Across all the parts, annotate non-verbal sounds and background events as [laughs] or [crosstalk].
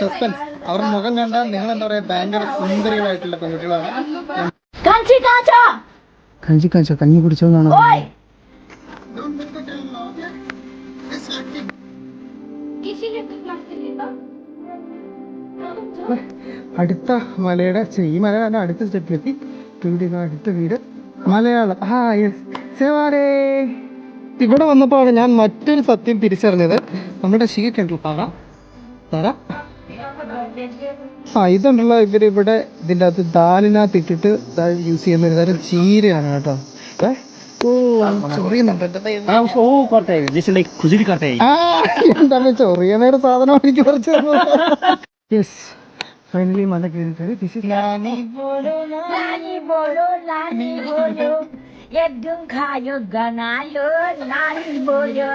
Suspense. അവരുടെ മുഖം കണ്ടാൽ നിങ്ങൾ എന്താ പറയുക ഭയങ്കര സുന്ദരികളായിട്ടുള്ള പെൺകുട്ടികളാണ്. കഞ്ചി കാച്ച. കഞ്ഞി കുടിച്ചോന്നാണ്? അടുത്ത മലയുടെ ഈ മലയുടെ അടുത്ത സ്റ്റെപ്പിലെത്തി വീട് അടുത്ത വീട്. മലയാളം. ഹായ് സെവാരേ ഇവിടെ വന്നപ്പോഴാണ് ഞാൻ മറ്റൊരു സത്യം തിരിച്ചറിഞ്ഞത്. നമ്മുടെ ശീ കണ്ടിൽ പറ തറ ആ ഇതുണ്ടല്ലോ ഇവർ ഇവിടെ ഇതിന്റെ അകത്ത് ദാലിനകത്ത് ഇട്ടിട്ട് യൂസ് ചെയ്യുന്ന ഒരു തരം ചീരയാണ് കേട്ടോ. ഏ യെസ് ഫൈനലി ദിസ് ലാനി ബോലോ ലാനി ബോലോ ലാനി ബോലോ ലാനി ബോലോ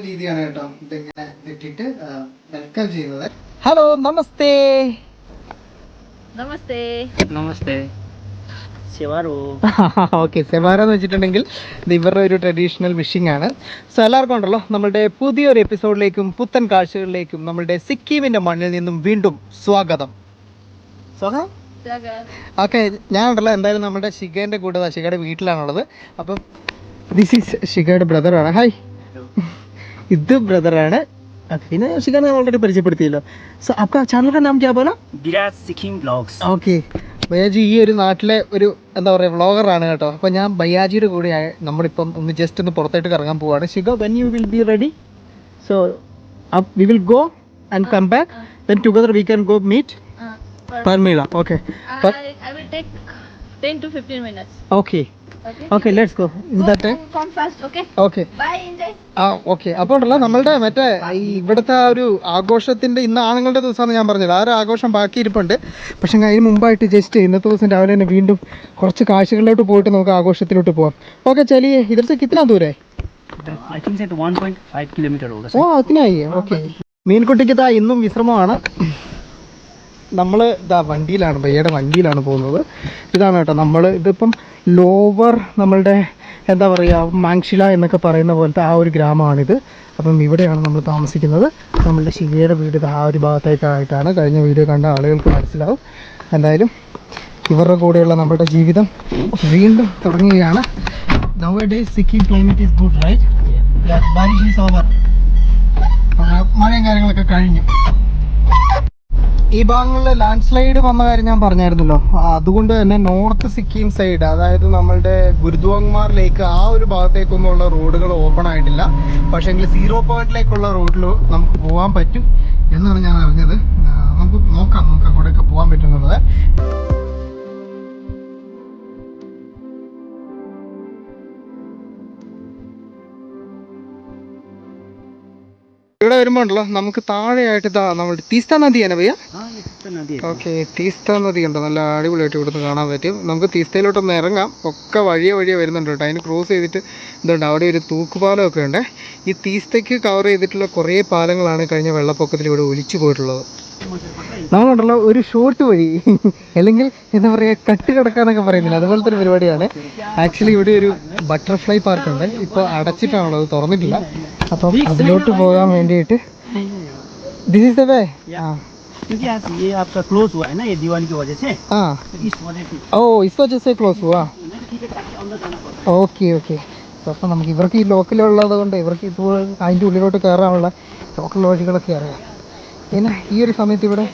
രീതിയാണ് കേട്ടോ ഹലോ നമസ്തേ. നമസ്തേ. നമസ്തേ. ഓക്കെ സെവാറോ എന്ന് വെച്ചിട്ടുണ്ടെങ്കിൽ ഇത് ഇവരുടെ ഒരു ട്രഡീഷണൽ വിഷിംഗ് ആണ്. സോ എല്ലാവർക്കും ഉണ്ടല്ലോ നമ്മുടെ പുതിയൊരു എപ്പിസോഡിലേക്കും പുത്തൻ കാഴ്ചകളിലേക്കും നമ്മുടെ സിക്കിമിന്റെ മണ്ണിൽ നിന്നും വീണ്ടും സ്വാഗതം. സ്വാഗതം. ഓക്കെ ഞാൻ ഉണ്ടല്ലോ എന്തായാലും നമ്മുടെ ഷിഗേന്റെ കൂടെ ഷിഗയുടെ വീട്ടിലാണുള്ളത്. അപ്പം ദിസ് ഈസ് ഷിഗയുടെ ബ്രദറാണ് ഹായ് ഇത് ബ്രദറാണ് പിന്നെ ഷിഗ ഞാൻ ഓൾറെഡി പരിചയപ്പെടുത്തിയല്ലോ. സോ അപ്പൊ ചാനലിന്റെ നാം ക്യാ ബോലാ വ്ലോഗ്സ് ഓക്കെ ഭയ്യാജി ഈ ഒരു നാട്ടിലെ ഒരു എന്താ പറയുക വ്ളോഗറാണ് കേട്ടോ. അപ്പോൾ ഞാൻ ഭയ്യാജിയുടെ കൂടെ നമ്മളിപ്പം ഒന്ന് ജസ്റ്റ് ഒന്ന് പുറത്തായിട്ട് കറങ്ങാൻ പോവാണ്. Shiga when you will be ready so we will go and come back then together we can go meet per meal. Okay. I, per I will take 10 to 15 minutes. Okay. Okay, okay let's go. Is go that it? Come fast, okay? Okay. Bye, enjoy. ആ okay അപ്പോൾ ഉണ്ടല്ലോ നമ്മളുടെ മറ്റേ ഈ ഇവിടുത്തെ ആ ഒരു ആഘോഷത്തിന്റെ ഇന്ന് ആണുങ്ങളുടെ ദിവസമാണ് ഞാൻ പറഞ്ഞത് ആ ഒരു ആഘോഷം ബാക്കി ഇരിപ്പുണ്ട് പക്ഷേ അതിന് മുമ്പായിട്ട് ജസ്റ്റ് ഇന്നത്തെ ദിവസം രാവിലെ തന്നെ വീണ്ടും കുറച്ച് കാഴ്ചകളിലോട്ട് പോയിട്ട് നമുക്ക് ആഘോഷത്തിലോട്ട് പോവാം ഓക്കെ ചെലിയെ ഇതിലത്തെ കിത്തന ദൂരെ ഓ അതിനായി ഓക്കെ മീൻകുട്ടിക്ക് താ ഇന്നും വിശ്രമമാണ് നമ്മൾ ഇതാ വണ്ടിയിലാണ് ഭയ്യയുടെ വണ്ടിയിലാണ് പോകുന്നത്. ഇതാണ് കേട്ടോ നമ്മൾ ഇതിപ്പം ലോവർ നമ്മളുടെ എന്താ പറയുക മാങ്ഷില എന്നൊക്കെ പറയുന്ന പോലത്തെ ആ ഒരു ഗ്രാമമാണിത്. അപ്പം ഇവിടെയാണ് നമ്മൾ താമസിക്കുന്നത്. നമ്മളുടെ ശിവയുടെ വീട് ആ ഒരു ഭാഗത്തേക്കായിട്ടാണ്. കഴിഞ്ഞ വീഡിയോ കണ്ട ആളുകൾക്ക് മനസ്സിലാവും. എന്തായാലും ഇവരുടെ കൂടെയുള്ള നമ്മുടെ ജീവിതം വീണ്ടും തുടങ്ങുകയാണ്. ക്ലൈമറ്റ് ഗുഡ് റൈറ്റ് മഴയും കാര്യങ്ങളൊക്കെ കഴിഞ്ഞു. ഈ ഭാഗങ്ങളിൽ ലാൻഡ് സ്ലൈഡ് വന്ന കാര്യം ഞാൻ പറഞ്ഞായിരുന്നല്ലോ. അതുകൊണ്ട് തന്നെ നോർത്ത് സിക്കിം സൈഡ് അതായത് നമ്മളുടെ ഗുരുദ്വാങ്മാർ ലേക്ക് ആ ഒരു ഭാഗത്തേക്കൊന്നുമുള്ള റോഡുകൾ ഓപ്പൺ ആയിട്ടില്ല. പക്ഷേങ്കിൽ സീറോ പോയിന്റിലേക്കുള്ള റോഡിൽ നമുക്ക് പോകാൻ പറ്റും എന്നാണ് ഞാൻ അറിഞ്ഞത്. നമുക്ക് നോക്കാം നമുക്ക് അങ്ങോട്ടേക്ക് പോകാൻ പറ്റുന്നത്. ഇവിടെ വരുമ്പോണ്ടല്ലോ നമുക്ക് താഴെയായിട്ട് ഇതാ നമ്മൾ തീസ്ത നദിയാണ് ഭയ്യ ഓക്കെ തീസ്ത നദി ഉണ്ട്. നല്ല അടിപൊളിയായിട്ട് ഇവിടുന്ന് കാണാൻ പറ്റും. നമുക്ക് തീസ്തയിലോട്ടൊന്ന് ഇറങ്ങാം. ഒക്കെ വഴിയെ വഴിയെ വരുന്നുണ്ട് കേട്ടോ. അതിന് ക്രോസ് ചെയ്തിട്ട് ഇതുണ്ട്. അവിടെ ഒരു തൂക്കുപാലമൊക്കെ ഉണ്ട്. ഈ തീസ്തയ്ക്ക് കവർ ചെയ്തിട്ടുള്ള കുറേ പാലങ്ങളാണ് കഴിഞ്ഞ വെള്ളപ്പൊക്കത്തിൽ ഇവിടെ ഒലിച്ചു പോയിട്ടുള്ളത്. നമ്മളുണ്ടല്ലോ ഒരു ഷോട്ട് വഴി അല്ലെങ്കിൽ എന്താ പറയുക കട്ട് കിടക്കാന്നൊക്കെ പറയുന്നില്ല. അതുപോലത്തെ ഒരു പരിപാടിയാണ്. ആക്ച്വലി ഇവിടെ ഒരു ബട്ടർഫ്ലൈ പാർക്ക് ഉണ്ട്. ഇപ്പോൾ അടച്ചിട്ടാണുള്ളത്. തുറന്നിട്ടില്ല. അപ്പം അതിലോട്ട് പോകാൻ വേണ്ടിയിട്ട് ദിസ് ഇസ് ദ ആ. ഓ ഇസ് വജ ക്ലോസ് ഹുവാ ഓക്കെ ഓക്കെ അപ്പം നമുക്ക് ഇവർക്ക് ഈ ലോക്കലുള്ളത് കൊണ്ട് ഇവർക്ക് ഇതുപോലെ അതിന്റെ ഉള്ളിലോട്ട് കയറാനുള്ള ലോക്കൽ വഴികളൊക്കെ അറിയാം. പിന്നെ ഈ ഒരു സമയത്ത് ഇവിടെ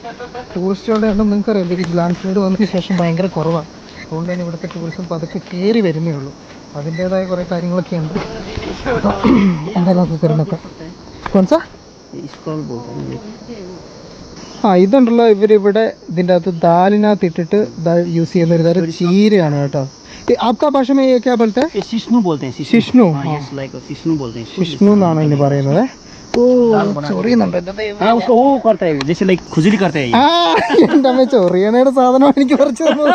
ടൂറിസ്റ്റുകളുടെ എണ്ണം നിങ്ങൾക്ക് അറിയാം ഈ ലാൻഡ് സ്ലൈഡ് വന്നതിന് ശേഷം ഭയങ്കര കുറവാണ് അതുകൊണ്ട് തന്നെ ഇവിടുത്തെ ടൂറിസം പതുക്കെ കയറി വരുന്നേ ഉള്ളൂ അതിൻ്റേതായ കുറേ കാര്യങ്ങളൊക്കെ ഉണ്ട് അപ്പോൾ എന്തായാലും നമുക്ക് കയറി നോക്കാം കൊൻസാ है स्क्रॉल बोलते हैं ये ആ ഇതുണ്ടല്ലോ ഇവരിവിടെ ഇതിൻ്റെ അകത്ത് ദാലിനകത്ത് ഇട്ടിട്ട് യൂസ് ചെയ്യുന്ന ഒരു തരം ചീരയാണ് കേട്ടോ ഈ ആപ്കാ ഭാഷ മേ ക്യാ ബോൾത്തെ ये शिष्णु बोलते हैं शिष्णु, हाँ हाँ। यस लाइक शिष्णु बोलते हैं വിഷ്ണു എന്നാണ് ഇതിന് പറയുന്നത് ഓ ചൊറിയുന്നുണ്ട് എൻ്റെ ദൈവം हाँ उसको वो करता है जैसे लाइक खुजली करते हैं ആ എൻ്റെ അമ്മ ചൊറിയണയുടെ സാധനം എനിക്ക് കുറച്ച് തന്നത്.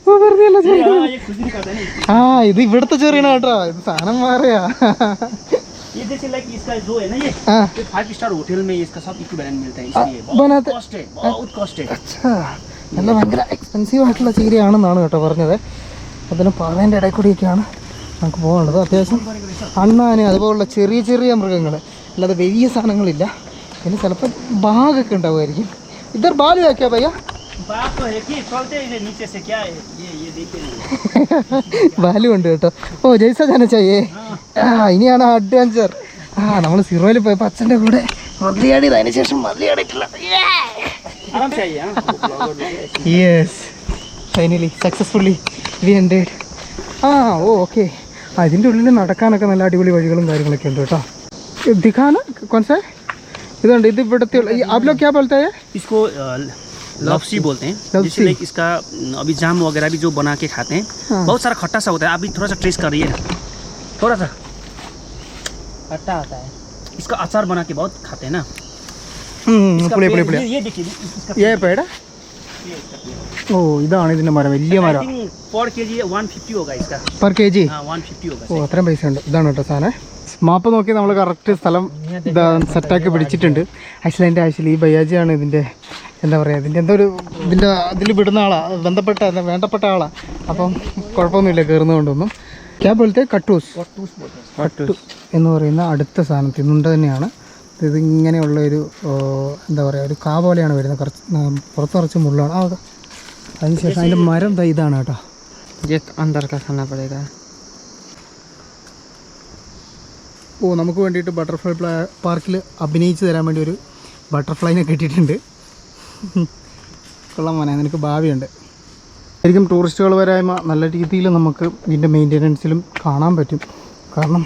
ഓ, വെറുതെ അല്ല ചൊറിയ- हाँ ये खुजली करता है ना ആ ഇത് ഇവിടുത്തെ ചൊറിയണ കേട്ടോ ഇത് സാധനം മാറിയാ ये जैसे लाइक इसका जो है ना ये ആ ये फाइव स्टार होटल में इसका सब इक्विवेलेंट मिलता है इसलिए बनाते- बहुत कॉस्ट है बहुत कॉस्ट है അച്ഛാ നല്ല ഭയങ്കര എക്സ്പെൻസീവ് ആയിട്ടുള്ള ചീരയാണെന്നാണ് കേട്ടോ പറഞ്ഞത് അതിന് പാതേൻ്റെ ഇടയിൽ കൂടിയൊക്കെയാണ് നമുക്ക് പോകേണ്ടത് അത്യാവശ്യം അണ്ണാന് അതുപോലുള്ള ചെറിയ ചെറിയ മൃഗങ്ങൾ അല്ലാതെ വലിയ സാധനങ്ങളില്ല. പിന്നെ ചിലപ്പോൾ ബാഗൊക്കെ ഉണ്ടാവുമായിരിക്കും. ഇതർ ബാൽ ആക്കിയാ പയ്യ? [laughs] ബാലു ഉണ്ട് കേട്ടോ. ഓ ജയ്സ ജനച്ചയ്യേ ആ ഇനിയാണ് അഡ്വഞ്ചർ. ആ നമ്മൾ സിറോയിൽ പോയ അച്ഛന്റെ കൂടെ മതിയാടിയത്. അതിന് ശേഷം മതിയാടിയിട്ടില്ല. Yes finally successfully we end ആ ഓ ഓക്കെ അതിന്റെ ഉള്ളിൽ നടക്കാനൊക്കെ നല്ല അടിപൊളി വഴികളും കാര്യങ്ങളൊക്കെ ഉണ്ട് കേട്ടോ. ദിഖാന കൊൻസേ ഇതുണ്ട് ഇത് ഇവിടുത്തെ आप लोग क्या बोलते हैं इसको अ, लपसी बोलते हैं लपसी। जिससे लाइक इसका अ, अभी जाम वगैरह भी जो बना के खाते हैं हाँ। बहुत सारा खट्टा सा होता है आप भी थोड़ा सा ट्रेस करिए थोड़ा सा खट्टा आता है इसका अचार बना के बहुत खाते हैं ना इसका പുളി പുളി पेड़- പുളി ये, ये देखिए इसका ഏ പേടാ ഓ ഇതാണ് ഇതിൻ്റെ മരം വലിയ മരം पर के जी वन फिफ्टी होगा इसका പെർ കെ ജി हाँ वन फिफ्टी होगा ഓ അത്രയും പൈസ ഉണ്ട് ഇതാണ് കേട്ടോ സാധനം മാപ്പ് നോക്കി നമ്മൾ കറക്റ്റ് സ്ഥലം സെറ്റാക്കി പിടിച്ചിട്ടുണ്ട്. ആക്ച്വലി എന്റെ ആക്ച്വലി ഈ ബയാജിയാണ് ഇതിന്റെ എന്താ പറയുക ഇതിന്റെ എന്തോ ഒരു ഇതിന്റെ അതിൽ വിടുന്ന ആളാണ് ബന്ധപ്പെട്ട വേണ്ടപ്പെട്ട ആളാണ് അപ്പം കുഴപ്പമൊന്നുമില്ല കയറുന്നതുകൊണ്ടൊന്നും. ക്യാബ് പോലത്തെ കട്ടൂസ് കട്ടു എന്ന് പറയുന്ന അടുത്ത സാധനം തിന്നുണ്ട് തന്നെയാണ്. ഇതിങ്ങനെയുള്ള ഒരു എന്താ പറയുക ഒരു കാ പോലെയാണ് വരുന്നത്. കുറച്ച് പുറത്ത് കുറച്ച് മുള്ളാണ്. അതിനുശേഷം അതിന്റെ മരം ഇതാണ് കേട്ടോ. അന്തർക്കാസ് എന്നാ പറയുക ഓ നമുക്ക് വേണ്ടിയിട്ട് ബട്ടർഫ്ലൈ പാർക്കിൽ അഭിനയിച്ച് തരാൻ വേണ്ടി ഒരു ബട്ടർഫ്ലൈനെ കിട്ടിയിട്ടുണ്ട്. കൊള്ളാം മോനെ നിനക്ക് ഭാവിയുണ്ട്. ശരിക്കും ടൂറിസ്റ്റുകൾ വരായ്മ നല്ല രീതിയിൽ നമുക്ക് ഇതിന്റെ മെയിന്റെനൻസിലും കാണാൻ പറ്റും. കാരണം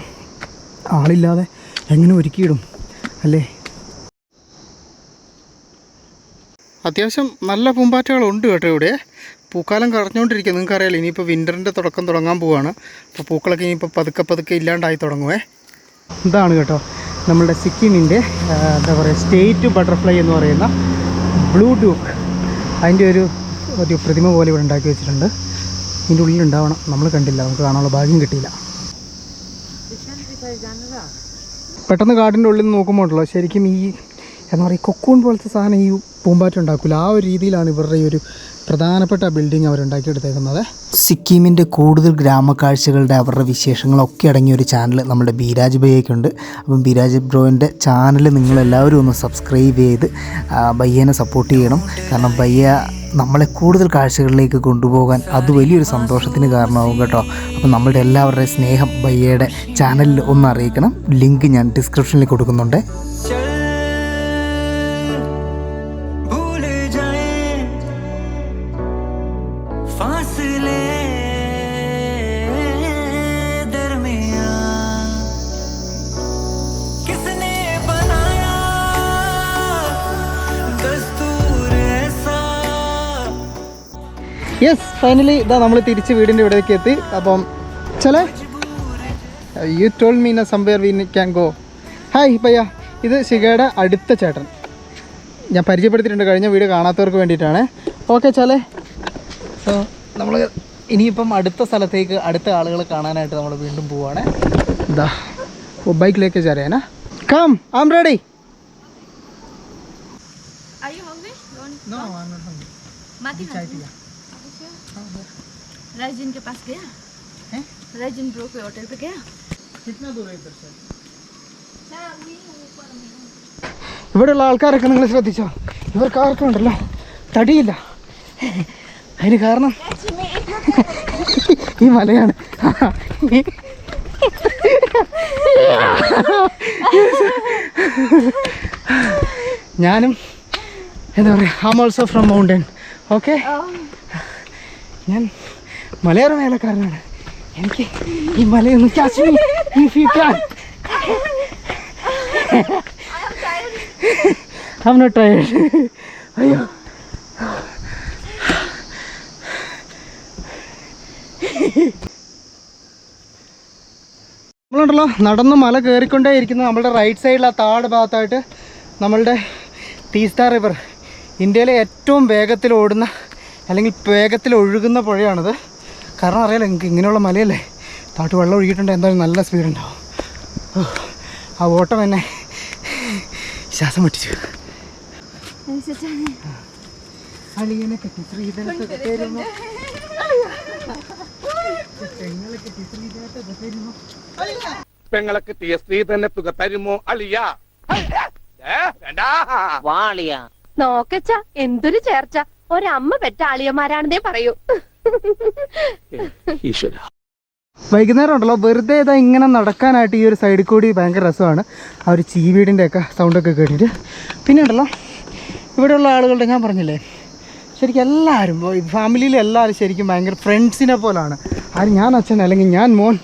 ആളില്ലാതെ എങ്ങനെ ഒരുക്കിയിടും അല്ലേ? അത്യാവശ്യം നല്ല പൂമ്പാറ്റകളുണ്ട് കേട്ടോ ഇവിടെ. പൂക്കാലം കറഞ്ഞുകൊണ്ടിരിക്കുക നിങ്ങൾക്കറിയാലോ ഇനിയിപ്പോൾ വിന്ററിന്റെ തുടക്കം തുടങ്ങാൻ പോവുകയാണ് അപ്പോൾ പൂക്കളൊക്കെ ഇനിയിപ്പോൾ പതുക്കെ പതുക്കെ ഇല്ലാണ്ടായി തുടങ്ങുവേ. ഇതാണ് കേട്ടോ നമ്മുടെ സിക്കിമിന്റെ എന്താ പറയുക സ്റ്റേറ്റ് ബട്ടർഫ്ലൈ എന്ന് പറയുന്ന ബ്ലൂ ഡൂക്ക് അതിന്റെ ഒരു ഒരു പ്രതിമ പോലെ ഇവിടെ ഉണ്ടാക്കി വെച്ചിട്ടുണ്ട്. ഇതിന്റെ ഉള്ളിൽ ഉണ്ടാവണം. നമ്മൾ കണ്ടില്ല. നമുക്ക് കാണാനുള്ള ഭാഗ്യം കിട്ടിയില്ല. പെട്ടെന്ന് കാടിന്റെ ഉള്ളിൽ നിന്ന് നോക്കുമ്പോൾ ഉണ്ടല്ലോ ശരിക്കും ഈ എന്താ പറയുക കൊക്കൂൺ പോലത്തെ സാധനം ഈ പൂമ്പാറ്റ ഉണ്ടാക്കില്ല ആ ഒരു രീതിയിലാണ് ഇവരുടെ ഈ ഒരു പ്രധാനപ്പെട്ട ബിൽഡിംഗ് അവരുണ്ടാക്കിയെടുത്തേക്കുന്നത് സിക്കിമിന്റെ കൂടുതൽ ഗ്രാമക്കാഴ്ചകളുടെ അവരുടെ വിശേഷങ്ങളൊക്കെ അടങ്ങിയ ഒരു ചാനൽ നമ്മുടെ ബീരാജ് ബയ്യയ്ക്കുണ്ട് അപ്പം ബീരാജ് ബ്രോയിന്റെ ചാനൽ നിങ്ങളെല്ലാവരും ഒന്ന് സബ്സ്ക്രൈബ് ചെയ്ത് ബയ്യനെ സപ്പോർട്ട് ചെയ്യണം. കാരണം ബയ്യ നമ്മളെ കൂടുതൽ കാഴ്ചകളിലേക്ക് കൊണ്ടുപോകാൻ അത് വലിയൊരു സന്തോഷത്തിന് കാരണമാകും കേട്ടോ. അപ്പം നമ്മളുടെ എല്ലാവരുടെയും സ്നേഹം ബയ്യയുടെ ചാനലിൽ ഒന്ന് അറിയിക്കണം. ലിങ്ക് ഞാൻ ഡിസ്ക്രിപ്ഷനിൽ കൊടുക്കുന്നുണ്ട്. യെസ് ഫൈനലി ഇതാ നമ്മൾ തിരിച്ച് വീടിന്റെ ഇവിടേക്ക് എത്തി. അപ്പം ചില? യു ടോൾ മീന somewhere we can go hi പയ്യ. ഇത് ശിഖയുടെ അടുത്ത ചേട്ടൻ. ഞാൻ പരിചയപ്പെടുത്തിയിട്ടുണ്ട്. കഴിഞ്ഞ വീട് കാണാത്തവർക്ക് വേണ്ടിയിട്ടാണ്. ഓക്കെ ചാലേ? സോ നമ്മൾ ഇനിയിപ്പം അടുത്ത സ്ഥലത്തേക്ക് അടുത്ത ആളുകളെ കാണാനായിട്ട് നമ്മൾ വീണ്ടും പോവാണ്. ഇതാ ബൈക്കിലേക്ക് ചരേനാ? Come am ready? No, I'm not hungry. Mati चाय ना पिया राजन के पास गया हैं? राजन ब्रो के होटल पे गया कितना दूर है इधर से ഇവിടെയുള്ള ആൾക്കാരൊക്കെ നിങ്ങൾ ശ്രദ്ധിച്ചോ ഇവർക്ക് ആർക്കും ഉണ്ടല്ലോ തടിയില്ല അതിന് കാരണം ഈ മലയാണ് ഞാനും എന്താ പറയുക am also from mountain okay ഞാൻ മലയോര മേലക്കാരനാണ് എനിക്ക് ഈ മലയൊന്ന് കാശ്മീർ tired. അയ്യോ. നമ്മളുണ്ടല്ലോ നടന്ന് മല കയറിക്കൊണ്ടേ ഇരിക്കുന്ന നമ്മളുടെ റൈറ്റ് സൈഡിൽ ആ താഴ് ഭാഗത്തായിട്ട് നമ്മളുടെ ടീസ്റ്റാർ റിവർ ഇന്ത്യയിലെ ഏറ്റവും വേഗത്തിൽ ഓടുന്ന അല്ലെങ്കിൽ വേഗത്തിൽ ഒഴുകുന്ന പുഴയാണിത്. കാരണം അറിയാലോ നിങ്ങൾക്ക് ഇങ്ങനെയുള്ള മലയല്ലേ? താട്ട് വെള്ളം ഒഴുകിയിട്ടുണ്ട് എന്തായാലും നല്ല സ്പീഡ് ഉണ്ടാവും. ആ ഓട്ടം എന്നെ ശ്വാസം മുട്ടിച്ചു. കെട്ടിയിരുന്നു പെങ്ങളൊക്കെ ടി എസ് ത്രീ തന്നെ തുക തരുമോ അളിയ? വേണ്ട. നോക്കച്ച എന്തൊരു ചേർച്ച. ഒരമ്മ പെറ്റ ആളിയന്മാരാണെന്നേ പറയൂ. ഈശ്വര. വൈകുന്നേരം ഉണ്ടല്ലോ. വെറുതെ ഇതാ ഇങ്ങനെ നടക്കാനായിട്ട് ഈ ഒരു സൈഡിൽ കൂടി ഭയങ്കര രസമാണ്. ആ ഒരു ചീവീടിന്റെ ഒക്കെ സൗണ്ടൊക്കെ കേട്ടിട്ട്. പിന്നെ ഉണ്ടല്ലോ ഇവിടെയുള്ള ആളുകളുടെ ഞാൻ പറഞ്ഞില്ലേ ശരിക്കും എല്ലാവരും ഫാമിലിയിലെ എല്ലാവരും ശരിക്കും ഭയങ്കര ഫ്രണ്ട്സിനെ പോലാണ്. ആരും ഞാൻ അച്ഛൻ അല്ലെങ്കിൽ ഞാൻ മോൻ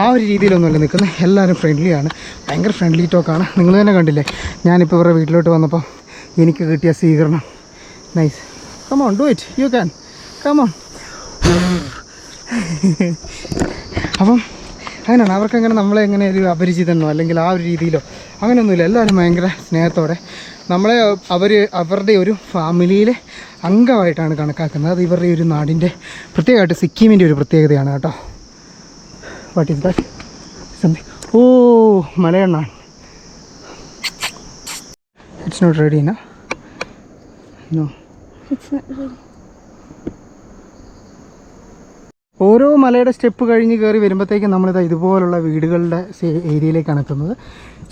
ആ ഒരു രീതിയിലൊന്നുമല്ല നിൽക്കുന്നത്. എല്ലാവരും ഫ്രണ്ട്ലിയാണ് ഭയങ്കര ഫ്രണ്ട്ലി ടോക്കാണ് നിങ്ങൾ തന്നെ കണ്ടില്ലേ ഞാനിപ്പോൾ ഇവരുടെ വീട്ടിലോട്ട് വന്നപ്പോൾ എനിക്ക് കിട്ടിയ സ്വീകരണം. Nice come on it. You can. Come on. അപ്പം അങ്ങനെയാണ്. അവർക്കങ്ങനെ നമ്മളെ എങ്ങനെ ഒരു അപരിചിതനോ അല്ലെങ്കിൽ ആ ഒരു രീതിയിലോ അങ്ങനെയൊന്നുമില്ല. എല്ലാവരും ഭയങ്കര സ്നേഹത്തോടെ നമ്മളെ അവർ അവരുടെ ഒരു ഫാമിലിയിലെ അംഗമായിട്ടാണ് കണക്കാക്കുന്നത്. അത് ഇവരുടെ ഒരു നാടിന്റെ പ്രത്യേകമായിട്ട് സിക്കിമിന്റെ ഒരു പ്രത്യേകതയാണ് കേട്ടോ. വാട്ട് ഈസ് ദാറ്റ് സംതിങ് ഓ മലയണ്ണാൻ ഇറ്റ്സ് നോട്ട് റെഡി എന്നാ നോ ഓരോ മലയുടെ സ്റ്റെപ്പ് കഴിഞ്ഞ് കയറി വരുമ്പോഴത്തേക്കും നമ്മളിത് ഇതുപോലുള്ള വീടുകളുടെ ഏരിയയിലേക്കാണ് എത്തുന്നത്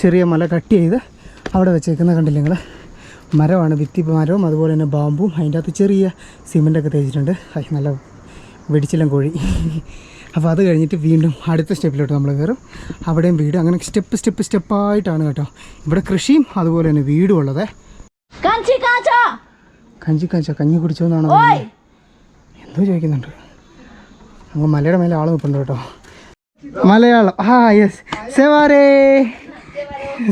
ചെറിയ മല കട്ട് ചെയ്ത് അവിടെ വെച്ചേക്കുന്ന കണ്ടില്ല നിങ്ങൾ മരമാണ് ഭിത്തി മരവും അതുപോലെ തന്നെ ബാമ്പും അതിന്റെ അകത്ത് ചെറിയ സിമെന്റൊക്കെ തേച്ചിട്ടുണ്ട്. അത് നല്ല വെടിച്ചില്ലം കോഴി. അപ്പോൾ അത് കഴിഞ്ഞിട്ട് വീണ്ടും അടുത്ത സ്റ്റെപ്പിലോട്ട് നമ്മൾ കയറും. അവിടെയും വീട് അങ്ങനെ സ്റ്റെപ്പ് സ്റ്റെപ്പ് സ്റ്റെപ്പായിട്ടാണ് കേട്ടോ. ഇവിടെ കൃഷിയും അതുപോലെ തന്നെ വീടും ഉള്ളത്. കാഞ്ചി കഞ്ചി കഞ്ച കഞ്ഞി കുടിച്ചോ കുടിച്ചോന്നാണോ എന്തോ ചോദിക്കുന്നുണ്ട്. നമുക്ക് മലയുടെ മേലെ ആൾ നിൽപ്പുണ്ട് കേട്ടോ. മലയാളം. ആ യെസ് സെവാരേ.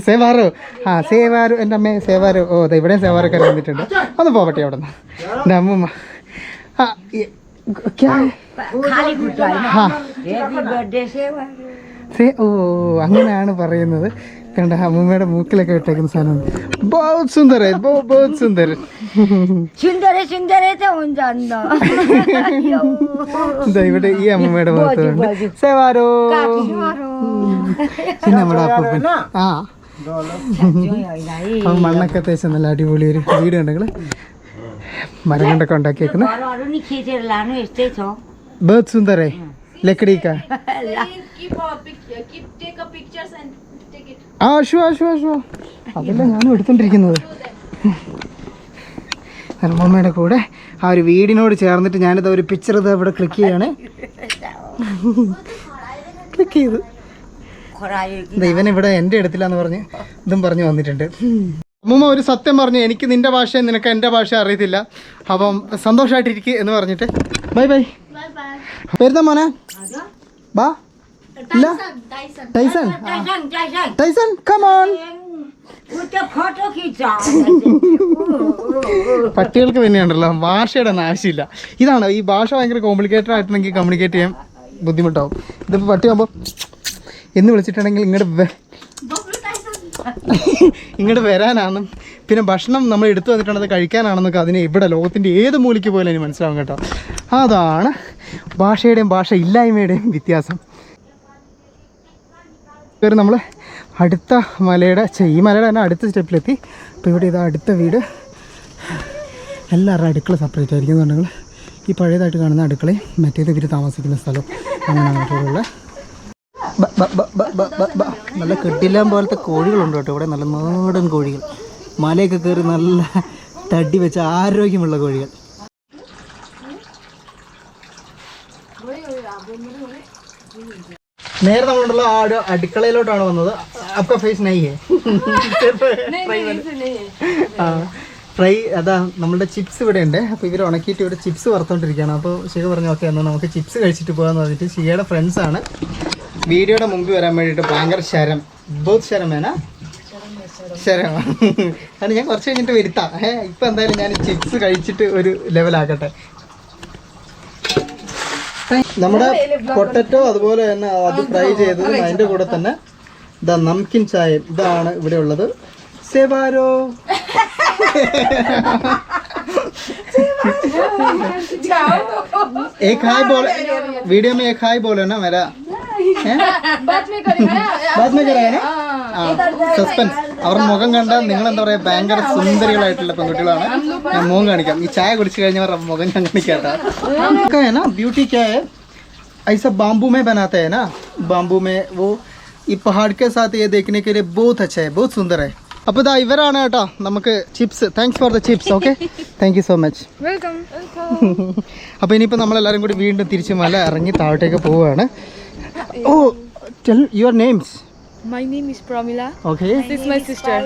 സേവാറോ ആ സേവാറു എന്റെ അമ്മ സേവാറു ഓ അതെ ഇവിടെയും സേവാറൊക്കെ വന്നിട്ടുണ്ട്. ഒന്ന് പോവട്ടെ അവിടെ നിന്ന് എന്റെ അമ്മ ആ ഓ അങ്ങനെയാണ് പറയുന്നത്. കണ്ട അമ്മൂമ്മയുടെ മൂക്കിലൊക്കെ ഇട്ടേക്കുന്ന സാധനം. ബഹുത് സുന്ദര ബഹുത് സുന്ദര സുന്ദര സുന്ദര ഇവിടെ ഈ അമ്മൂമ്മയുടെ മുഖത്തുണ്ട് സെവാരോ. പിന്നെ നമ്മുടെ അപ്പൂപ്പൻ. ആ. അപ്പം മണ്ണൊക്കെ അത്യാവശ്യം നല്ല അടിപൊളി ഒരു വീട് ഉണ്ടെങ്കിൽ മരം കൊണ്ടൊക്കെ ഉണ്ടാക്കിയേക്കുന്നു ബഹുത് സുന്ദരേ ലക്കടിക്ക. ആശു ആശു ആശു അതല്ല ഞാൻ എടുത്തോണ്ടിരിക്കുന്നത്. നിർമ്മമ്മയുടെ കൂടെ ആ ഒരു വീടിനോട് ചേർന്നിട്ട് ഞാനിത് ഒരു പിക്ചർ ഇത് ഇവിടെ ക്ലിക്ക് ചെയ്യാണ്. ക്ലിക്ക് ചെയ്തു. ഇവൻ ഇവിടെ എന്റെ എടുത്തില്ല എന്ന് പറഞ്ഞ് ഇതും പറഞ്ഞു വന്നിട്ടുണ്ട്. അമ്മൂമ്മ ഒരു സത്യം പറഞ്ഞു എനിക്ക് നിന്റെ ഭാഷ നിനക്ക് എന്റെ ഭാഷ അറിയത്തില്ല. അപ്പം സന്തോഷമായിട്ടിരിക്കുക എന്ന് പറഞ്ഞിട്ട്. ബൈ ബൈ വരുന്ന മോനെ? ബാ. ടൈസൺ ടൈസൺ കമോൺ പട്ടികൾക്ക് തന്നെയാണല്ലോ ഭാഷയുടെ നാശമില്ല. ഇതാണ് ഈ ഭാഷ ഭയങ്കര കോംപ്ലിക്കേറ്റഡ് ആയിട്ടുണ്ടെങ്കിൽ കമ്മ്യൂണിക്കേറ്റ് ചെയ്യാൻ ബുദ്ധിമുട്ടാവും. ഇതിപ്പോൾ പട്ടിയാകുമ്പോൾ എന്ന് വിളിച്ചിട്ടുണ്ടെങ്കിൽ ഇങ്ങോട്ട് ഇങ്ങോട്ട് വരാനാണ്. പിന്നെ ഭക്ഷണം നമ്മൾ എടുത്തു വന്നിട്ടുണ്ടത് കഴിക്കാനാണെന്നൊക്കെ അതിനെ ഇവിടെ ലോകത്തിന്റെ ഏത് മൂലയ്ക്ക് പോലും എനിക്ക് മനസ്സിലാവും കേട്ടോ. അതാണ് ഭാഷയുടെയും ഭാഷ ഇല്ലായ്മയുടെയും വ്യത്യാസം. കയറി നമ്മൾ അടുത്ത മലയുടെ ഈ മലയുടെ തന്നെ അടുത്ത സ്റ്റെപ്പിലെത്തി. അപ്പോൾ ഇവിടെ ഇതാ അടുത്ത വീട്. എല്ലാവരുടെ അടുക്കള സെപ്പറേറ്റ് ആയിരിക്കും എന്നുണ്ടെങ്കിൽ ഈ പഴയതായിട്ട് കാണുന്ന അടുക്കളയും മറ്റേത് ഇവർ താമസിക്കുന്ന സ്ഥലവും അങ്ങനെയാണ് മറ്റുള്ള നല്ല കെട്ടില്ലാൻ പോലത്തെ കോഴികളുണ്ട് കേട്ടോ ഇവിടെ. നല്ല നാടൻ കോഴികൾ. മലയൊക്കെ കയറി നല്ല തടി വെച്ച ആരോഗ്യമുള്ള കോഴികൾ. നേരെ നമ്മളുണ്ടല്ലോ ആ ഒരു അടുക്കളയിലോട്ടാണ് വന്നത്. അപ്പൊ ഫേസ് നയ്യേ. ഫ്രൈ അതാ നമ്മളുടെ ചിപ്സ് ഇവിടെ ഉണ്ട് അപ്പോൾ ഇവർ ഉണക്കിയിട്ട് ഇവിടെ ചിപ്സ് വറുത്തോണ്ടിരിക്കുകയാണ്. അപ്പോൾ ശിവ പറഞ്ഞു ഓക്കെ എന്നാൽ നമുക്ക് ചിപ്സ് കഴിച്ചിട്ട് പോകാന്ന് പറഞ്ഞിട്ട് ഫ്രണ്ട്സ് ആണ്. വീഡിയോയുടെ മുമ്പിൽ വരാൻ വേണ്ടിയിട്ട് ഭയങ്കര ശരം ബോത്ത് ശരമേന? ശരം [laughs] അത് ഞാൻ കുറച്ച് കഴിഞ്ഞിട്ട് വരുത്താം. ഏഹ് ഇപ്പം എന്തായാലും ഞാൻ ചിപ്സ് കഴിച്ചിട്ട് ഒരു ലെവലാക്കട്ടെ നമ്മുടെ പൊട്ടറ്റോ അതുപോലെ തന്നെ അത് ഫ്രൈ ചെയ്തതും അതിൻ്റെ കൂടെ തന്നെ ഇതാ നംകിൻ ചായ ഇതാണ് ഇവിടെ ഉള്ളത് സെവാരോ एक हाय बोल वीडियो में एक हाय बोलो ना मेरा हैं? बाद में करेगा ना സസ്പെൻസ് അവരുടെ മുഖം കണ്ടാൽ നിങ്ങൾ എന്താ പറയാ ഭയങ്കര സുന്ദരികളായിട്ടുള്ള പെൺകുട്ടികളാണ് ഞാൻ മുഖം കാണിക്കാം ഈ ചായ കുടിച്ചു കഴിഞ്ഞവരുടെ മുഖം ഞാൻ കാണിക്കാട്ടാ ബ്യൂട്ടി ക്യാ ऐसा बाम्बू में बनाते हैं ना बाम्बू में वो ഈ പഹാഡ് के साथ ये देखने के लिए बहुत अच्छा है बहुत सुंदर है അപ്പോൾ ഇതാ ഇവരാണ് കേട്ടോ നമുക്ക് chips thanks for the chips okay thank you so much welcome അപ്പോൾ ഇനിയിപ്പോൾ നമ്മളെല്ലാവരും കൂടി വീണ്ടും തിരിച്ച് മല ഇറങ്ങി താഴോട്ടേക്ക് പോവുകയാണ് ഓ tell your names my name is Pramila okay this my sister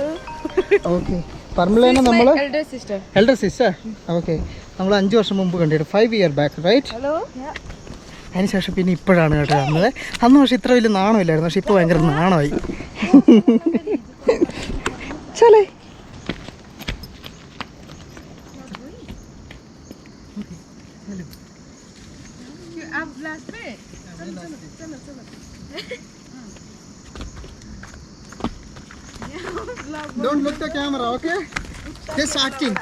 okay പറമ്പിലേനെ നമ്മൾ elder sister elder sister okay നമ്മൾ അഞ്ച് വർഷം മുമ്പ് കണ്ടിട്ട് five year back right hello അതിനുശേഷം പിന്നെ ഇപ്പോഴാണ് കേട്ടോ കാണുന്നത് അന്ന് പക്ഷേ ഇത്ര വലിയ നാണമില്ലായിരുന്നു. പക്ഷെ ഇപ്പോൾ ഭയങ്കര നാണമായി. [laughs] [laughs] ചലേ Don't look the camera, okay? Just acting.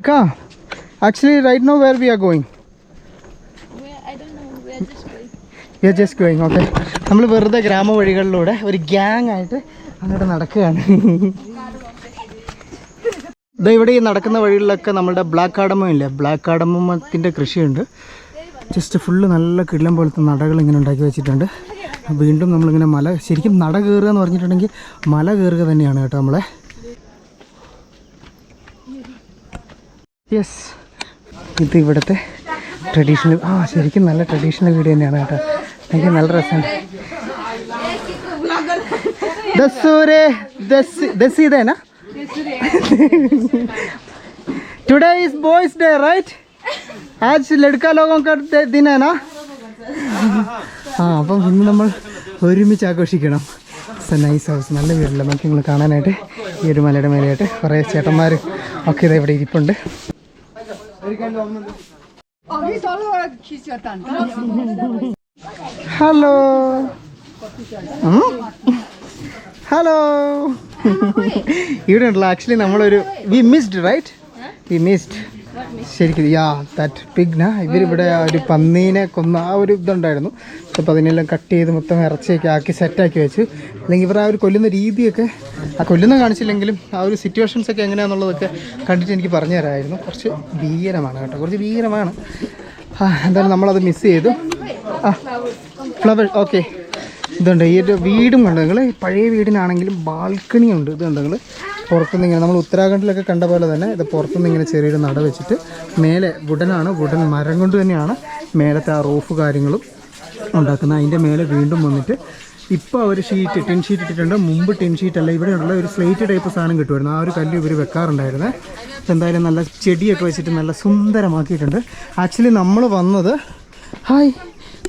Ka, actually right now where we are going? We are just going, okay. നമ്മൾ വെറുതെ ഗ്രാമവഴികളിലൂടെ ഒരു ഗ്യാങ് ആയിട്ട് അങ്ങോട്ട് നടക്കുകയാണ് ഇവിടെ ഈ നടക്കുന്ന വഴികളിലൊക്കെ നമ്മുടെ ബ്ലാക്ക് കാടമ്മ ഇല്ലേ ബ്ലാക്ക് കാടമ്മത്തിന്റെ കൃഷിയുണ്ട് ജസ്റ്റ് ഫുള്ള് നല്ല കിടിലം പോലത്തെ നടകൾ ഇങ്ങനെ ഉണ്ടാക്കി വെച്ചിട്ടുണ്ട്. വീണ്ടും നമ്മളിങ്ങനെ മല ശരിക്കും നട കയറുക എന്ന് പറഞ്ഞിട്ടുണ്ടെങ്കിൽ മല കയറുക തന്നെയാണ് കേട്ടോ നമ്മളെ. യെസ് ഇത് ഇവിടുത്തെ ട്രഡീഷണൽ ആ ശരിക്കും നല്ല ട്രഡീഷണൽ വീട് തന്നെയാണ് കേട്ടോ. എനിക്ക് നല്ല രസമുണ്ട്. ഇതേനാ? Today is boys day right आज लड़का लोगों का दे- दिन है ना ആ അപ്പം ഇന്ന് നമ്മൾ ഒരുമിച്ച് ആഘോഷിക്കണം നൈസ് ഹൗസ് നല്ല വീടല്ല നമുക്ക് നിങ്ങൾ കാണാനായിട്ട് ഈ ഒരു മലയുടെ മേലെയായിട്ട് കുറേ ചേട്ടന്മാർ ഒക്കെ ഇതാ ഇവിടെ ഇരിപ്പുണ്ട് ഹലോ ഹലോ [laughs] ഇവിടെ ഉണ്ടല്ലോ ആക്ച്വലി നമ്മളൊരു we missed right we missed ശരിക്കും യാ ദാറ്റ് പിഗ് ന ഇവരിവിടെ ഒരു പന്നീനെ കൊന്ന ആ ഒരു ഇതുണ്ടായിരുന്നു. അപ്പോൾ അതിനെല്ലാം കട്ട് ചെയ്ത് മൊത്തം ഇറച്ചിയൊക്കെ ആക്കി സെറ്റാക്കി വെച്ച്. അല്ലെങ്കിൽ ഇവർ ആ ഒരു കൊല്ലുന്ന രീതിയൊക്കെ ആ കൊല്ലുന്ന കാണിച്ചില്ലെങ്കിലും ആ ഒരു സിറ്റുവേഷൻസ് ഒക്കെ എങ്ങനെയാണെന്നുള്ളതൊക്കെ കണ്ടിട്ട് എനിക്ക് പറഞ്ഞു തരാമായിരുന്നു കുറച്ച് ഭീകരമാണ് കേട്ടോ കുറച്ച് ഭീകരമാണ്. ആ എന്തായാലും നമ്മളത് മിസ് ചെയ്തു. ആ ഫ്ലവർ ഓക്കെ ഇതുണ്ട് ഈ ഒരു വീടും കണ്ടു നിങ്ങൾ പഴയ വീടിനാണെങ്കിലും ബാൽക്കണി ഉണ്ട് ഇത് കണ്ടോ നിങ്ങൾ പുറത്തുനിന്ന് ഇങ്ങനെ നമ്മൾ ഉത്തരാഖണ്ഡിലൊക്കെ കണ്ട പോലെ തന്നെ ഇത് പുറത്തുനിന്ന് ഇങ്ങനെ ചെറിയൊരു നട വെച്ചിട്ട് മേലെ വുഡനാണ് വുഡൻ മരം കൊണ്ട് തന്നെയാണ് മേലത്തെ ആ റൂഫ് കാര്യങ്ങളും ഉണ്ടാക്കുന്നത്. അതിന്റെ മേലെ വീണ്ടും വന്നിട്ട് ഇപ്പോൾ അവർ ഷീറ്റ് ടിൻ ഷീറ്റ് ഇട്ടിട്ടുണ്ട്. മുമ്പ് ടിൻ ഷീറ്റ് അല്ല ഇവിടെയുള്ള ഒരു സ്ലേറ്റ് ടൈപ്പ് സാധനം കിട്ടുമായിരുന്നു. ആ ഒരു കല്ല് ഇവർ വെക്കാറുണ്ടായിരുന്നേ. എന്തായാലും നല്ല ചെടിയൊക്കെ വെച്ചിട്ട് നല്ല സുന്ദരമാക്കിയിട്ടുണ്ട്. ആക്ച്വലി നമ്മൾ വന്നത് ഹായ്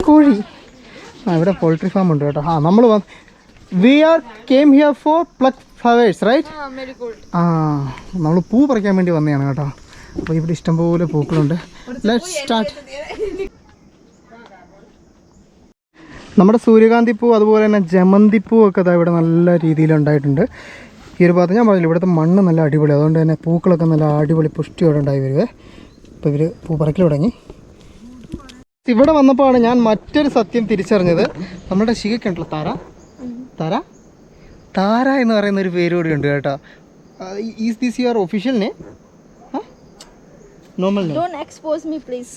കോഴി. ആ ഇവിടെ പോൾട്രി ഫാം ഉണ്ട് കേട്ടോ. ആ നമ്മൾ വന്ന് we are came here for pluck flowers right ആ നമ്മൾ പൂ പറിക്കാൻ വേണ്ടി വന്നതാണ് കേട്ടോ. അപ്പോൾ ഇവിടെ ഇഷ്ടംപോലെ പൂക്കളുണ്ട്. ലെറ്റ് സ്റ്റാർട്ട് നമ്മുടെ സൂര്യകാന്തി പൂ അതുപോലെ തന്നെ ജമന്തി പൂ ഒക്കെ അതാ ഇവിടെ നല്ല രീതിയിൽ ഉണ്ടായിട്ടുണ്ട്. ഈ ഒരു ഭാഗത്ത് ഞാൻ പറഞ്ഞില്ല ഇവിടുത്തെ മണ്ണ് നല്ല അടിപൊളി. അതുകൊണ്ട് തന്നെ പൂക്കളൊക്കെ നല്ല അടിപൊളി പുഷ്ടിയോടെ ഉണ്ടായി വരുവേ. അപ്പോൾ ഇവർ പൂ പറക്കൽ തുടങ്ങി. ഇവിടെ വന്നപ്പോഴാണ് ഞാൻ മറ്റൊരു സത്യം തിരിച്ചറിഞ്ഞത്. നമ്മുടെ ശിഖയ്ക്കുണ്ടല്ലോ താര താര താര എന്ന് പറയുന്ന ഒരു പേര് കൂടി ഉണ്ട് കേട്ടോ. Is this your official name normal name don't expose me please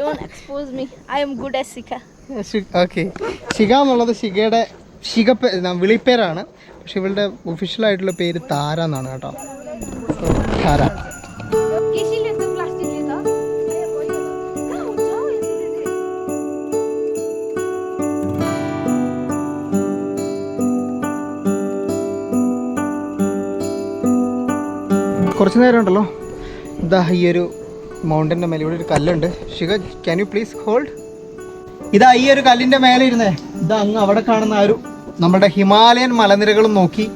don't expose me I am good at Sika. Okay Shikha എന്നുള്ളത് ശിഖയുടെ ശിഖ പേ- ന- വിളിപ്പേരാണ്. പക്ഷെ ഇവളുടെ ഒഫീഷ്യൽ ആയിട്ടുള്ള പേര് താര എന്നാണ് കേട്ടോ. താര. കുറച്ച് നേരം ഉണ്ടല്ലോ. ഇതാ ഈ ഒരു മൗണ്ടന്റെ മേലെ ഇവിടെ ഒരു കല്ലുണ്ട്. Shikha can you please hold ഇതാ ഈ ഒരു കല്ലിന്റെ മേലെ ഇരുന്നേ. ഇതാ അങ്ങ് അവിടെ കാണുന്ന ആ ഒരു നമ്മുടെ ഹിമാലയൻ മലനിരകളും നോക്കി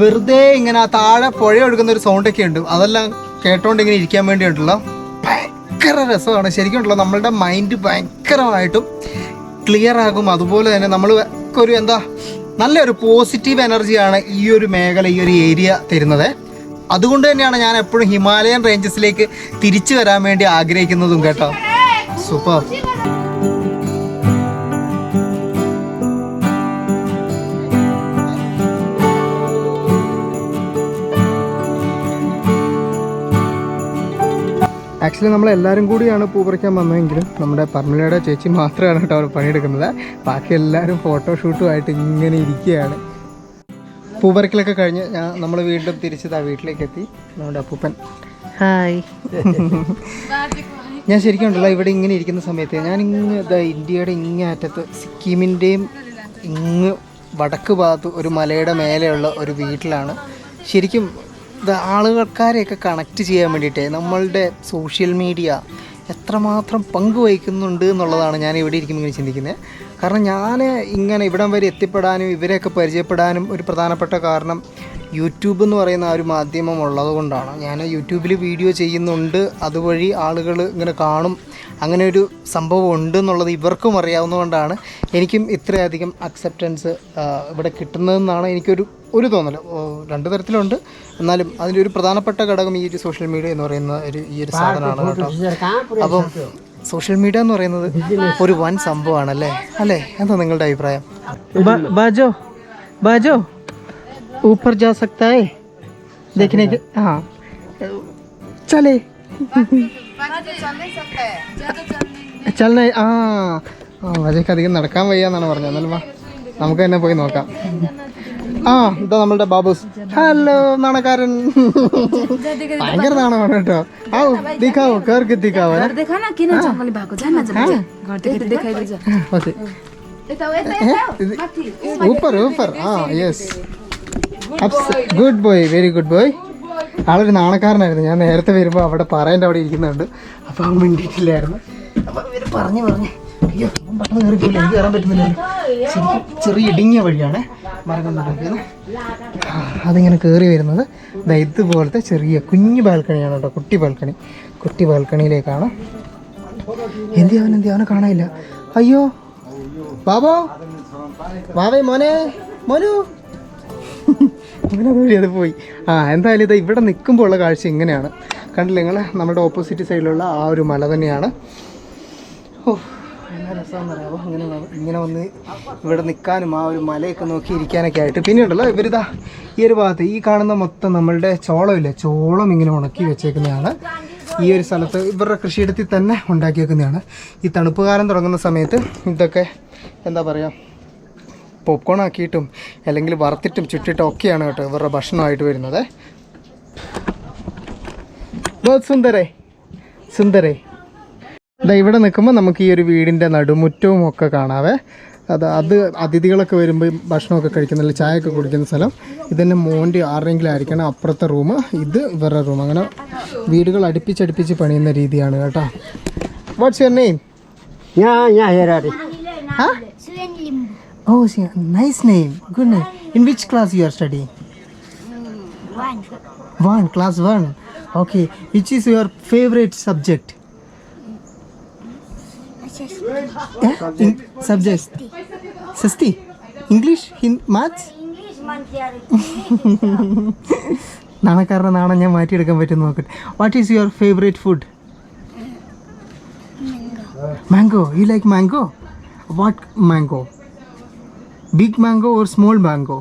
വെറുതെ ഇങ്ങനെ ആ താഴെ പുഴ ഒഴുകുന്ന ഒരു സൗണ്ടൊക്കെ ഉണ്ട്. അതെല്ലാം കേട്ടോണ്ട് ഇങ്ങനെ ഇരിക്കാൻ വേണ്ടിയിട്ടുള്ള ഭയങ്കര രസമാണ്. ശരിക്കും ഉണ്ടല്ലോ നമ്മളുടെ മൈൻഡ് ഭയങ്കരമായിട്ടും ക്ലിയർ ആകും. അതുപോലെ തന്നെ നമ്മൾ ഒരു എന്താ നല്ലൊരു പോസിറ്റീവ് എനർജിയാണ് ഈ ഒരു മേഖല ഈ ഒരു ഏരിയ തരുന്നത്. അതുകൊണ്ട് തന്നെയാണ് ഞാൻ എപ്പോഴും ഹിമാലയൻ റേഞ്ചസിലേക്ക് തിരിച്ചു വരാൻ വേണ്ടി ആഗ്രഹിക്കുന്നതും കേട്ടോ. സൂപ്പർ ആക്ച്വലി നമ്മൾ എല്ലാവരും കൂടിയാണ് പൂ പറിക്കാൻ വന്നതെങ്കിലും നമ്മുടെ പർമിളയുടെ ചേച്ചി മാത്രമാണ് കേട്ടോ അവിടെ പണിയെടുക്കുന്നത്. ബാക്കി എല്ലാവരും ഫോട്ടോഷൂട്ടുമായിട്ട് ഇങ്ങനെ ഇരിക്കുകയാണ്. പൂ പറിക്കലൊക്കെ കഴിഞ്ഞ് ഞാൻ നമ്മൾ വീണ്ടും തിരിച്ചതാ വീട്ടിലേക്ക് എത്തി നമ്മുടെ അപ്പൂപ്പൻ. ഹായ്. ഞാൻ ശരിക്കും ഉണ്ടല്ലോ ഇവിടെ ഇങ്ങനെ ഇരിക്കുന്ന സമയത്ത് ഞാൻ ഇങ്ങ് ഇന്ത്യയുടെ ഇങ്ങേ അറ്റത്ത് സിക്കിമിന്റെയും ഇങ്ങ് വടക്ക് ഭാഗത്ത് ഒരു മലയുടെ മേലെയുള്ള ഒരു വീട്ടിലാണ്. ശരിക്കും ഇത് ആളുകൾക്കാരെയൊക്കെ കണക്ട് ചെയ്യാൻ വേണ്ടിയിട്ട് നമ്മളുടെ സോഷ്യൽ മീഡിയ എത്രമാത്രം പങ്കുവഹിക്കുന്നുണ്ട് എന്നുള്ളതാണ് ഞാൻ ഇവിടെ ഇരിക്കുമ്പോൾ ഇങ്ങനെ ചിന്തിക്കുന്നത് കാരണം ഞാൻ ഇങ്ങനെ ഇവിടം വരെ എത്തിപ്പെടാനും ഇവരെയൊക്കെ പരിചയപ്പെടാനും ഒരു പ്രധാനപ്പെട്ട കാരണം യൂട്യൂബ് എന്ന് പറയുന്ന ആ ഒരു മാധ്യമം ഉള്ളതുകൊണ്ടാണ് ഞാൻ യൂട്യൂബിൽ വീഡിയോ ചെയ്യുന്നുണ്ട്. അതുവഴി ആളുകൾ ഇങ്ങനെ കാണും. അങ്ങനെ ഒരു സംഭവം ഉണ്ട് എന്നുള്ളത് ഇവർക്കും അറിയാവുന്നതുകൊണ്ടാണ് എനിക്കും ഇത്രയധികം അക്സെപ്റ്റൻസ് ഇവിടെ കിട്ടുന്നതെന്നാണ് എനിക്കൊരു ഒരു തോന്നൽ രണ്ട് തരത്തിലുണ്ട്. എന്നാലും അതിന്റെ ഒരു പ്രധാനപ്പെട്ട ഘടകം ഈ ഒരു സോഷ്യൽ മീഡിയ എന്ന് പറയുന്ന ഒരു ഈ ഒരു സാധനമാണ് കേട്ടോ അപ്പം സോഷ്യൽ മീഡിയ എന്ന് പറയുന്നത് ഒരു വൻ സംഭവമാണല്ലേ അല്ലേ എന്താ നിങ്ങളുടെ അഭിപ്രായം ബാജോ ബാജോ ऊपर जा सकता है देखने के हाँ चले ചലന ആ ആ വജയ്ക്ക് അധികം നടക്കാൻ വയ്യ എന്നാണ് പറഞ്ഞത് എന്നാലും വാ നമുക്ക് തന്നെ പോയി നോക്കാം ആ ഇതാ നമ്മളുടെ ബാബൂസ്. ഹലോ നാണക്കാരൻ. ഭയങ്കര നാണമാണ് കേട്ടോ ആ. ദിക്കാവോ കേർക്ക് ദിക്കാവോ ഓക്കെ. ഊപ്പർ ഊപ്പർ ആ yes good boy very good boy ആളൊരു നാണക്കാരനായിരുന്നു. ഞാൻ നേരത്തെ വരുമ്പോൾ അവിടെ പറയേണ്ട അവിടെ ഇരിക്കുന്നുണ്ട്. അപ്പോൾ അവൻ മിണ്ടിയിട്ടില്ലായിരുന്നു. അപ്പോൾ ഇവർ പറഞ്ഞു പറഞ്ഞ്. ചെറിയ ഇടുങ്ങിയ വഴിയാണ് മരകം നടക്കുന്നത് അതിങ്ങനെ കയറി വരുന്നത്. ദാ ഇതുപോലത്തെ ചെറിയ കുഞ്ഞു ബാൽക്കണിയാണ് കേട്ടോ കുട്ടി ബാൽക്കണി. കുട്ടി ബാൽക്കണിയിലേക്കാണ്. എന്തി അവൻ എന്തി അവനെ കാണാനില്ല. അയ്യോ ബാബോ ബാബേ മോനെ മോനു. അങ്ങനെ വഴി അത് പോയി. ആ എന്തായാലും ഇത് ഇവിടെ നിൽക്കുമ്പോൾ ഉള്ള കാഴ്ച ഇങ്ങനെയാണ്. കണ്ടില്ല നിങ്ങൾ നമ്മുടെ ഓപ്പോസിറ്റ് സൈഡിലുള്ള ആ ഒരു മല തന്നെയാണ്. ഓ. അറിയാമോ ഇങ്ങനെ ഇങ്ങനെ വന്ന് ഇവിടെ നിൽക്കാനും ആ ഒരു മലയൊക്കെ നോക്കി ഇരിക്കാനൊക്കെ ആയിട്ട്. പിന്നെ ഉണ്ടല്ലോ ഇവരിതാ ഈ ഒരു ഭാഗത്ത് ഈ കാണുന്ന മൊത്തം നമ്മളുടെ ചോളമില്ലേ? ചോളം ഇങ്ങനെ ഉണക്കി വെച്ചേക്കുന്നതാണ്. ഈ ഒരു സ്ഥലത്ത് ഇവരുടെ കൃഷിയിടത്തിൽ തന്നെ ഉണ്ടാക്കിയേക്കുന്നതാണ്. ഈ തണുപ്പ് കാലം തുടങ്ങുന്ന സമയത്ത് ഇതൊക്കെ എന്താ പറയുക പോപ്കോൺ ആക്കിയിട്ടും അല്ലെങ്കിൽ വറുത്തിട്ടും ചുട്ടിട്ടും ഒക്കെയാണ് കേട്ടോ ഇവരുടെ ഭക്ഷണമായിട്ട് വരുന്നത്. സുന്ദരേ സുന്ദരേ. ഇതാ ഇവിടെ നിൽക്കുമ്പോൾ നമുക്ക് ഈ ഒരു വീടിന്റെ നടുമുറ്റവും ഒക്കെ കാണാവേ. അത് അത് അതിഥികളൊക്കെ വരുമ്പോൾ ഭക്ഷണമൊക്കെ കഴിക്കുന്ന ചായയൊക്കെ കുടിക്കുന്ന സ്ഥലം. ഇതന്നെ മോന്റെ ആരുടെയെങ്കിലും ആയിരിക്കണം അപ്പുറത്തെ റൂം. ഇത് വേറെ റൂം. അങ്ങനെ വീടുകൾ അടുപ്പിച്ചടുപ്പിച്ച് പണിയുന്ന രീതിയാണ് കേട്ടോ. വാട്ട്സ് യുവർ നെയിം ഞാൻ ഞാൻ see, nice nice name good name in which class you are study one class one okay which is your favourite subject? Yeah? In, सस्ती English Hindi maths maths? English [laughs] mantiar. നാണക്കാരുടെ നാണം ഞാൻ മാറ്റിയെടുക്കാൻ പറ്റും നോക്കട്ടെ. What is your favourite food mango you like mango what mango big mango or small mango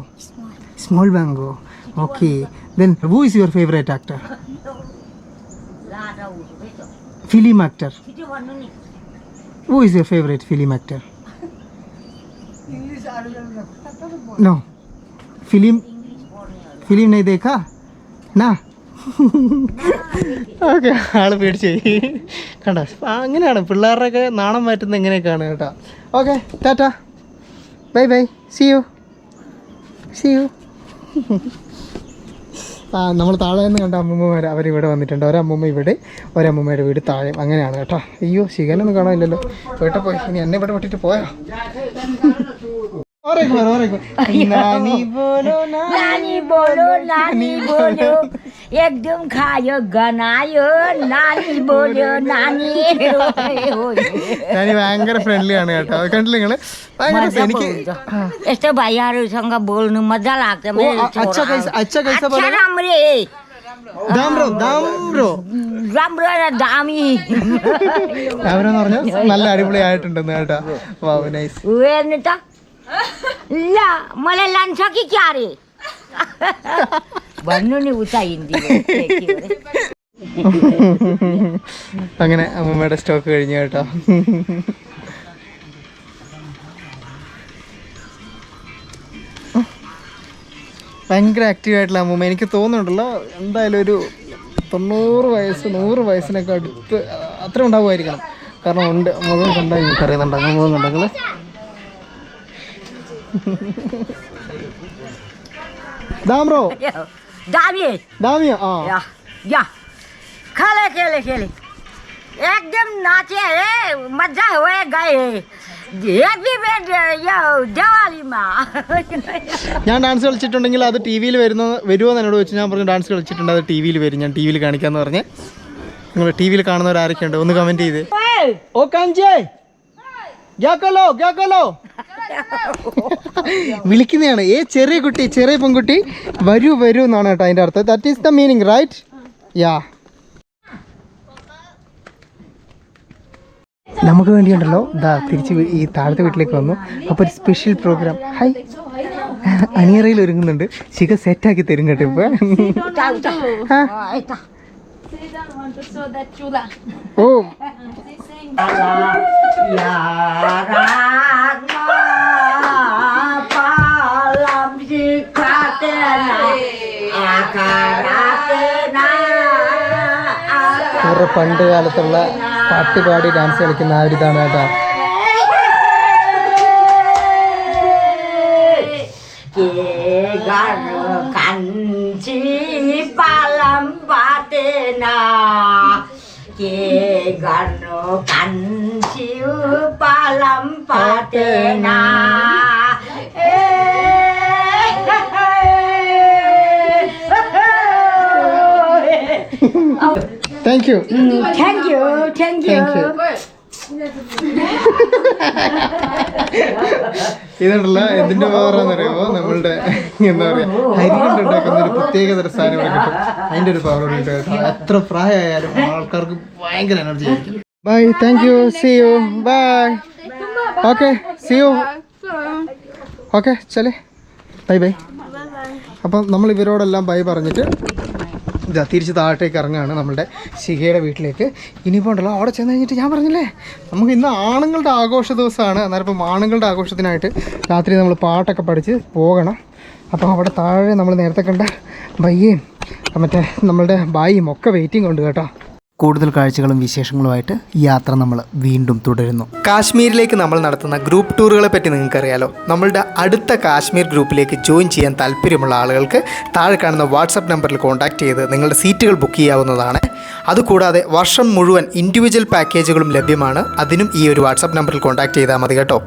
small mango okay then who is your favourite actor film actor who is your favourite film actor no film film नहीं देखा നാ okay ആള് പേടിച്ചേ കണ്ടോ ആ, അങ്ങനെയാണ് പിള്ളേരുടെയൊക്കെ നാണം മാറ്റുന്നത് എങ്ങനെയൊക്കെയാണ് കേട്ടോ okay tata bye bye see you see you ആ നമ്മൾ താഴെ നിന്ന് കണ്ട അമ്മൂമ്മമാർ അവരിവിടെ വന്നിട്ടുണ്ട്. ഒരമ്മൂമ്മ ഇവിടെ ഒരമ്മൂമ്മയുടെ വീട് താഴെ. അങ്ങനെയാണ് കേട്ടോ. അയ്യോ ശിഖനൊന്നും കാണാനില്ലല്ലോ. വീട്ടിൽ പോയി. ഇനി എന്നെ ഇവിടെ വിട്ടിട്ട് പോയോ? ഓരേക്ക് പറ, ഓരേക്ക് പറ. നാനി ബോലോ, नानी बोलो नानी बोलो एकदम खायो गनायो नानी बोलो नानी ഞാനീ ഭയങ്കര ഫ്രണ്ട്ലി ആണ് കേട്ടോ അത് കണ്ടില്ല നിങ്ങള് ഭയങ്കര രസം. എനിക്ക് यस्तो भाइहरूसँग बोल्नु मजा लाग्छ ഓ, അ- അച്ഛ കൈസ അച്ഛ കൈസ अच्छा പോലെ राम्रे ദാംബ്രോ ദാംബ്രോ राम्रो र दामी അവരെന്ന് പറഞ്ഞാൽ നല്ല അടിപൊളിയായിട്ടുണ്ടെന്ന് കേട്ടോ വാവ് നൈസ് हेर्नु त લા મને લાંછકી ક્યારે બંને ઉતાઈ അങ്ങനെ അമ്മമ്മയുടെ സ്റ്റോക്ക് കഴിഞ്ഞു കേട്ടോ. ഭയങ്കര ആക്റ്റീവ് ആയിട്ടുള്ള അമ്മൂമ്മ. എനിക്ക് തോന്നുന്നുണ്ടല്ലോ എന്തായാലും ഒരു തൊണ്ണൂറ് വയസ്സ് നൂറ് വയസ്സിനൊക്കെ അടുത്ത് അത്ര ഉണ്ടാവുമായിരിക്കണം. കാരണം ഉണ്ട് മുഴുവൻ ഉണ്ടായി കറിയുന്നുണ്ടാകും മുഴുവൻ കണ്ടെങ്കിൽ കണ്ടെങ്കിൽ ദാമ്രോ दामी ദാമിയോ ആ या या खेले खेले खेले एकदम नाचे रे मजा हुए गए हैप्पी बर्थडे यो दिवाली माँ ഞാൻ ഡാൻസ് കളിച്ചിട്ടുണ്ടെങ്കിൽ അത് ടി വിയിൽ വരുന്ന വരുമോ എന്ന് എന്നോട് വെച്ച് ഞാൻ പറഞ്ഞു ഡാൻസ് കളിച്ചിട്ടുണ്ട് അത് ടി വിയിൽ വരും ഞാൻ ടി വിയിൽ കാണിക്കാന്ന് പറഞ്ഞ് നിങ്ങൾ ടി വിയിൽ കാണുന്നവർ ആരൊക്കെയുണ്ട് ഒന്ന് കമൻറ്റ് ചെയ്ത് ഓ കാഞ്ചേ ഗ്യാക്കല്ലോ ഗ്യാക്കല്ലോ. വിളിക്കുന്നതാണ്. ഏ ചെറിയ കുട്ടി ചെറിയ പെൺകുട്ടി. വരൂ വരൂ എന്നാണ് കേട്ടോ അതിന്റെ അർത്ഥം. That is the meaning right yeah നമുക്ക് വേണ്ടിയുണ്ടല്ലോ. ദാ തിരിച്ച് ഈ താഴത്തെ വീട്ടിലേക്ക് വന്നു. അപ്പോൾ ഒരു സ്പെഷ്യൽ പ്രോഗ്രാം ഹൈ അണിയറയിൽ ഒരുങ്ങുന്നുണ്ട്. ശിഖ സെറ്റാക്കി തരും കേട്ടോ ഇപ്പൊ. ആ. So that chula. ഓ. ഇവരുടെ പണ്ട് കാലത്തുള്ള പാട്ട് പാടി ഡാൻസ് കളിക്കുന്ന ആ ഒരു ഇതാണ് കേട്ടോ kanci palam batena Kegar batena thank you Thank you, thank you. Thank you ഇതുണ്ടല്ലോ എന്തിന്റെ പവറാന്ന് അറിയാമോ നമ്മളുടെ എന്താ പറയാ അരി കൊണ്ടുണ്ടാക്കുന്ന ഒരു പ്രത്യേക തരം സാധനം ഇവിടെ കിട്ടും. അതിന്റെ ഒരു പവർ ഉണ്ട് എത്ര പ്രായമായാലും ആൾക്കാർക്ക് ഭയങ്കര എനർജി ആയിരിക്കും. Bye thank you see you bye okay see you okay ചലേ. Bye bye അപ്പം നമ്മൾ ഇവരോടെല്ലാം ബൈ പറഞ്ഞിട്ട് ഇതാ തിരിച്ച് താഴത്തേക്ക് ഇറങ്ങുകയാണ് നമ്മളുടെ ശിഖയുടെ വീട്ടിലേക്ക്. ഇനിയിപ്പോൾ ഉണ്ടല്ലോ അവിടെ ചെന്ന് കഴിഞ്ഞിട്ട് ഞാൻ പറഞ്ഞില്ലേ നമുക്ക് ഇന്ന് ആണുങ്ങളുടെ ആഘോഷ ദിവസമാണ്. അന്നേരം ആണുങ്ങളുടെ ആഘോഷത്തിനായിട്ട് രാത്രി നമ്മൾ പാട്ടൊക്കെ പഠിച്ച് പോകണം. അപ്പോൾ അവിടെ താഴെ നമ്മൾ നേരത്തെ കണ്ട ബയ്യയും മറ്റേ നമ്മളുടെ ബായിയും ഒക്കെ വെയിറ്റിംഗ് ഉണ്ട് കേട്ടോ. കൂടുതൽ കാഴ്ചകളും വിശേഷങ്ങളുമായിട്ട് യാത്ര നമ്മൾ വീണ്ടും തുടരുന്നു. കാശ്മീരിലേക്ക് നമ്മൾ നടത്തുന്ന ഗ്രൂപ്പ് ടൂറുകളെ പറ്റി നിങ്ങൾക്കറിയാലോ. നമ്മളുടെ അടുത്ത കാശ്മീർ ഗ്രൂപ്പിലേക്ക് ജോയിൻ ചെയ്യാൻ താല്പര്യമുള്ള ആളുകൾക്ക് താഴെ കാണുന്ന വാട്സപ്പ് നമ്പറിൽ കോൺടാക്ട് ചെയ്ത് നിങ്ങളുടെ സീറ്റുകൾ ബുക്ക് ചെയ്യാവുന്നതാണ്. അതുകൂടാതെ വർഷം മുഴുവൻ ഇൻഡിവിജ്വൽ പാക്കേജുകളും ലഭ്യമാണ്. അതിനും ഈ ഒരു വാട്സപ്പ് നമ്പറിൽ കോൺടാക്ട് ചെയ്താൽ മതി കേട്ടോ.